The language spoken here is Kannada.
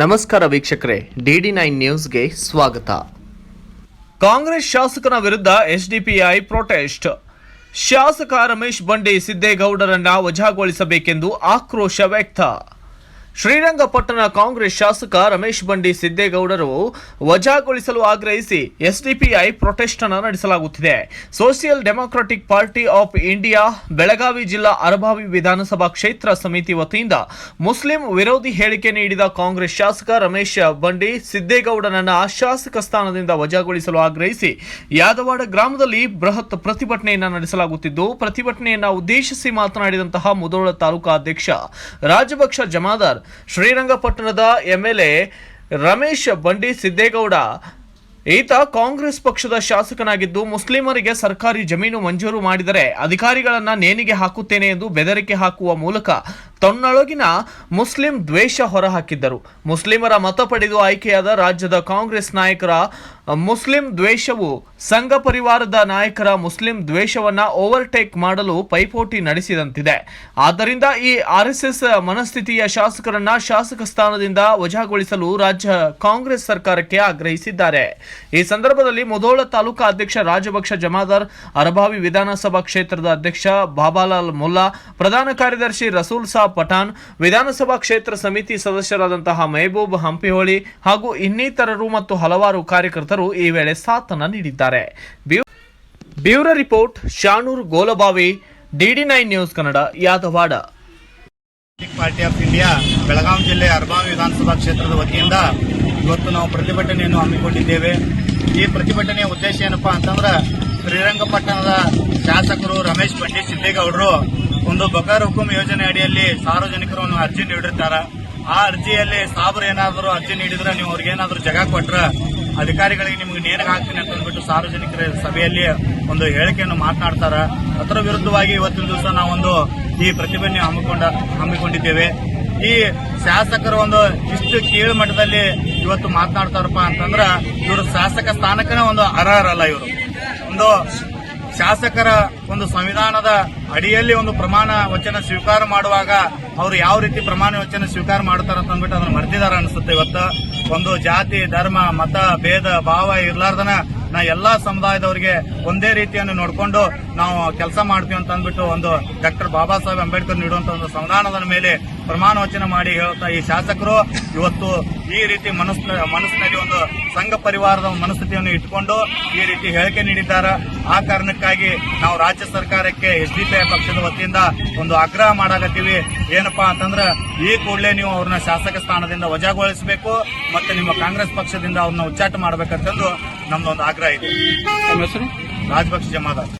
ನಮಸ್ಕಾರ ವೀಕ್ಷಕರೇ ಡಿಡಿ ನೈನ್ ನ್ಯೂಸ್ಗೆ ಸ್ವಾಗತ. ಕಾಂಗ್ರೆಸ್ ಶಾಸಕನ ವಿರುದ್ಧ ಎಸ್ಡಿಪಿಐ ಪ್ರೊಟೆಸ್ಟ್ ಶಾಸಕ ರಮೇಶ್ ಬಂಡಿ ಸಿದ್ದೇಗೌಡರನ್ನ ವಜಾಗೊಳಿಸಬೇಕೆಂದು ಆಕ್ರೋಶ ವ್ಯಕ್ತ. ಶ್ರೀರಂಗಪಟ್ಟಣ ಕಾಂಗ್ರೆಸ್ ಶಾಸಕ ರಮೇಶ್ ಬಂಡಿ ಸಿದ್ದೇಗೌಡರು ವಜಾಗೊಳಿಸಲು ಆಗ್ರಹಿಸಿ ಎಸ್ಡಿಪಿಐ ಪ್ರೊಟೆಸ್ಟ್ ಅನ್ನು ನಡೆಸಲಾಗುತ್ತಿದೆ. Social Democratic Party of India, Belagavi ಜಿಲ್ಲಾ ಅರಭಾವಿ ವಿಧಾನಸಭಾ ಕ್ಷೇತ್ರ ಸಮಿತಿ ವತಿಯಿಂದ ಮುಸ್ಲಿಂ ವಿರೋಧಿ ಹೇಳಿಕೆ ನೀಡಿದ ಕಾಂಗ್ರೆಸ್ ಶಾಸಕ ರಮೇಶ್ ಬಂಡಿ ಸಿದ್ದೇಗೌಡನನ್ನ ಶಾಸಕ ಸ್ಥಾನದಿಂದ ವಜಾಗೊಳಿಸಲು ಆಗ್ರಹಿಸಿ ಯಾದವಾಡ ಗ್ರಾಮದಲ್ಲಿ ಬೃಹತ್ ಪ್ರತಿಭಟನೆಯನ್ನು ನಡೆಸಲಾಗುತ್ತಿದ್ದು, ಪ್ರತಿಭಟನೆಯನ್ನು ಉದ್ದೇಶಿಸಿ ಮಾತನಾಡಿದಂತಹ ಮುದೋಳ ತಾಲೂಕಾ ಅಧ್ಯಕ್ಷ ರಾಜಭಕ್ಷ ಜಮಾದಾರ್ ಶ್ರೀರಂಗಪಟ್ಟಣದ ಎಂಎಲ್ಎ ರಮೇಶ್ ಬಂಡಿ ಸಿದ್ದೇಗೌಡ. ಈತ ಕಾಂಗ್ರೆಸ್ ಪಕ್ಷದ ಶಾಸಕನಾಗಿದ್ದು, ಮುಸ್ಲಿಮರಿಗೆ ಸರ್ಕಾರಿ ಜಮೀನು ಮಂಜೂರು ಮಾಡಿದರೆ ಅಧಿಕಾರಿಗಳನ್ನ ನೇಣಿಗೆ ಹಾಕುತ್ತೇನೆ ಎಂದು ಬೆದರಿಕೆ ಹಾಕುವ ಮೂಲಕ ತನ್ನೊಳಗಿನ ಮುಸ್ಲಿಂ ದ್ವೇಷ ಹೊರಹಾಕಿದ್ದರು. ಮುಸ್ಲಿಮರ ಮತ ಪಡೆದು ಆಯ್ಕೆಯಾದ ರಾಜ್ಯದ ಕಾಂಗ್ರೆಸ್ ನಾಯಕರ ಮುಸ್ಲಿಂ ದ್ವೇಷವು ಸಂಘ ಪರಿವಾರದ ನಾಯಕರ ಮುಸ್ಲಿಂ ದ್ವೇಷವನ್ನ ಓವರ್ಟೇಕ್ ಮಾಡಲು ಪೈಪೋಟಿ ನಡೆಸಿದಂತಿದೆ. ಆದ್ದರಿಂದ ಈ ಆರ್ಎಸ್ಎಸ್ ಮನಸ್ಥಿತಿಯ ಶಾಸಕರನ್ನ ಶಾಸಕ ಸ್ಥಾನದಿಂದ ವಜಾಗೊಳಿಸಲು ರಾಜ್ಯ ಕಾಂಗ್ರೆಸ್ ಸರ್ಕಾರಕ್ಕೆ ಆಗ್ರಹಿಸಿದ್ದಾರೆ. ಈ ಸಂದರ್ಭದಲ್ಲಿ ಮುಧೋಳ ತಾಲೂಕಾ ಅಧ್ಯಕ್ಷ ರಾಜಭಕ್ಷ ಜಮಾದಾರ್ ಅರಭಾವಿ ವಿಧಾನಸಭಾ ಕ್ಷೇತ್ರದ ಅಧ್ಯಕ್ಷ ಬಾಬಾಲಾಲ್ ಮುಲ್ಲಾ, ಪ್ರಧಾನ ಕಾರ್ಯದರ್ಶಿ ರಸೂಲ್ ಸಾ ಪಠಾಣ್, ವಿಧಾನಸಭಾ ಕ್ಷೇತ್ರ ಸಮಿತಿ ಸದಸ್ಯರಾದಂತಹ ಮೆಹಬೂಬ್ ಹಂಪಿಹೊಳಿ ಹಾಗೂ ಇನ್ನಿತರರು ಮತ್ತು ಹಲವಾರು ಕಾರ್ಯಕರ್ತರು ಈ ವೇಳೆ ಸಾಥನ ನೀಡಿದ್ದಾರೆ. ಬ್ಯೂ- bureau report Shanur Golabavi DD nine news Kannada, Yadawad. Party of India Belagavi ಜಿಲ್ಲೆ ಅರ್ಬಾವಿ ವಿಧಾನಸಭಾ ಕ್ಷೇತ್ರದ ವತಿಯಿಂದ ಇವತ್ತು ನಾವು ಪ್ರತಿಭಟನೆಯನ್ನು ಹಮ್ಮಿಕೊಂಡಿದ್ದೇವೆ. ಈ ಪ್ರತಿಭಟನೆಯ ಉದ್ದೇಶ ಏನಪ್ಪಾ ಅಂತಂದ್ರೆ ಶ್ರೀರಂಗಪಟ್ಟಣದ ಶಾಸಕರು ರಮೇಶ್ ಬಂಡಿ ಸಿದ್ದೇಗೌಡರು ಒಂದು ಬಕಾರ್ ಹುಕುಂ ಯೋಜನೆ ಅಡಿಯಲ್ಲಿ ಸಾರ್ವಜನಿಕರು ಒಂದು ಅರ್ಜಿ ನೀಡಿರ್ತಾರ. ಆ ಅರ್ಜಿಯಲ್ಲಿ ಸಾಬ್ರು ಏನಾದರೂ ಅರ್ಜಿ ನೀಡಿದ್ರೆ ನೀವು ಅವ್ರಿಗೆ ಏನಾದರೂ ಜಾಗ ಕೊಟ್ರ ಅಧಿಕಾರಿಗಳಿಗೆ ನಿಮ್ಗೆ ನೇರ ಹಾಕ್ತೀನಿ ಅಂತ ಅಂದ್ಬಿಟ್ಟು ಸಾರ್ವಜನಿಕರ ಸಭೆಯಲ್ಲಿ ಒಂದು ಹೇಳಿಕೆಯನ್ನು ಮಾತನಾಡ್ತಾರ. ಅದರ ವಿರುದ್ಧವಾಗಿ ಇವತ್ತಿನ ದಿವಸ ನಾವೊಂದು ಈ ಪ್ರತಿಭಟನೆ ಹಮ್ಮಿಕೊಂಡ ಹಮ್ಮಿಕೊಂಡಿದ್ದೇವೆ. ಈ ಶಾಸಕರು ಒಂದು ಇಷ್ಟು ಕೀಳು ಮಟ್ಟದಲ್ಲಿ ಇವತ್ತು ಮಾತನಾಡ್ತಾರಪ್ಪ ಅಂತಂದ್ರ ಇವರು ಶಾಸಕ ಸ್ಥಾನಕ್ಕನೇ ಒಂದು ಅರ್ಹರಲ್ಲ ಇವರು. ಒಂದು ಶಾಸಕರ ಒಂದು ಸಂವಿಧಾನದ ಅಡಿಯಲ್ಲಿ ಒಂದು ಪ್ರಮಾಣ ವಚನ ಸ್ವೀಕಾರ ಮಾಡುವಾಗ ಅವರು ಯಾವ ರೀತಿ ಪ್ರಮಾಣ ವಚನ ಸ್ವೀಕಾರ ಮಾಡ್ತಾರ ಅಂತ ಅಂದ್ಬಿಟ್ಟು ಅದನ್ನ ಮರ್ತಿದಾರ ಅನಿಸುತ್ತೆ ಇವತ್ತು. ಒಂದು ಜಾತಿ, ಧರ್ಮ, ಮತ, ಭೇದ, ಭಾವ ಇರ್ಲಾರ್ದನ ನಾ ಎಲ್ಲಾ ಸಮುದಾಯದವರಿಗೆ ಒಂದೇ ರೀತಿಯನ್ನು ನೋಡಿಕೊಂಡು ನಾವು ಕೆಲಸ ಮಾಡ್ತೀವಿ ಅಂತ ಅಂದ್ಬಿಟ್ಟು ಒಂದು ಡಾಕ್ಟರ್ ಬಾಬಾ ಸಾಹೇಬ್ ಅಂಬೇಡ್ಕರ್ ನೀಡುವಂತ ಒಂದು ಸಂವಿಧಾನದ ಮೇಲೆ ಪ್ರಮಾಣ ವಚನ ಮಾಡಿ ಹೇಳ್ತಾ ಈ ಶಾಸಕರು ಇವತ್ತು ಈ ರೀತಿ ಮನಸ್ ಮನಸ್ಸಿನಲ್ಲಿ ಒಂದು ಸಂಘ ಪರಿವಾರದ ಮನಸ್ಥಿತಿಯನ್ನು ಇಟ್ಕೊಂಡು ಈ ರೀತಿ ಹೇಳಿಕೆ ನೀಡಿದ್ದಾರೆ. ಆ ಕಾರಣಕ್ಕಾಗಿ ನಾವು ರಾಜ್ಯ ಸರ್ಕಾರಕ್ಕೆ ಎಸ್ ಡಿ ಪಿ ಐ ಪಕ್ಷದ ವತಿಯಿಂದ ಒಂದು ಆಗ್ರಹ ಮಾಡಾಕತ್ತೀವಿ. ಏನಪ್ಪಾ ಅಂತಂದ್ರೆ ಈ ಕೂಡಲೇ ನೀವು ಅವ್ರನ್ನ ಶಾಸಕ ಸ್ಥಾನದಿಂದ ವಜಾಗೊಳಿಸಬೇಕು ಮತ್ತೆ ನಿಮ್ಮ ಕಾಂಗ್ರೆಸ್ ಪಕ್ಷದಿಂದ ಅವ್ರನ್ನ ಉಚ್ಚಾಟ ಮಾಡ್ಬೇಕಂತಂದು ನಮ್ದೊಂದು ಆಗ್ರಹ ಇದೆ. ಹೆಸರು? ರಾಜಪಕ್ಷ ಜಮಾದಾರ್.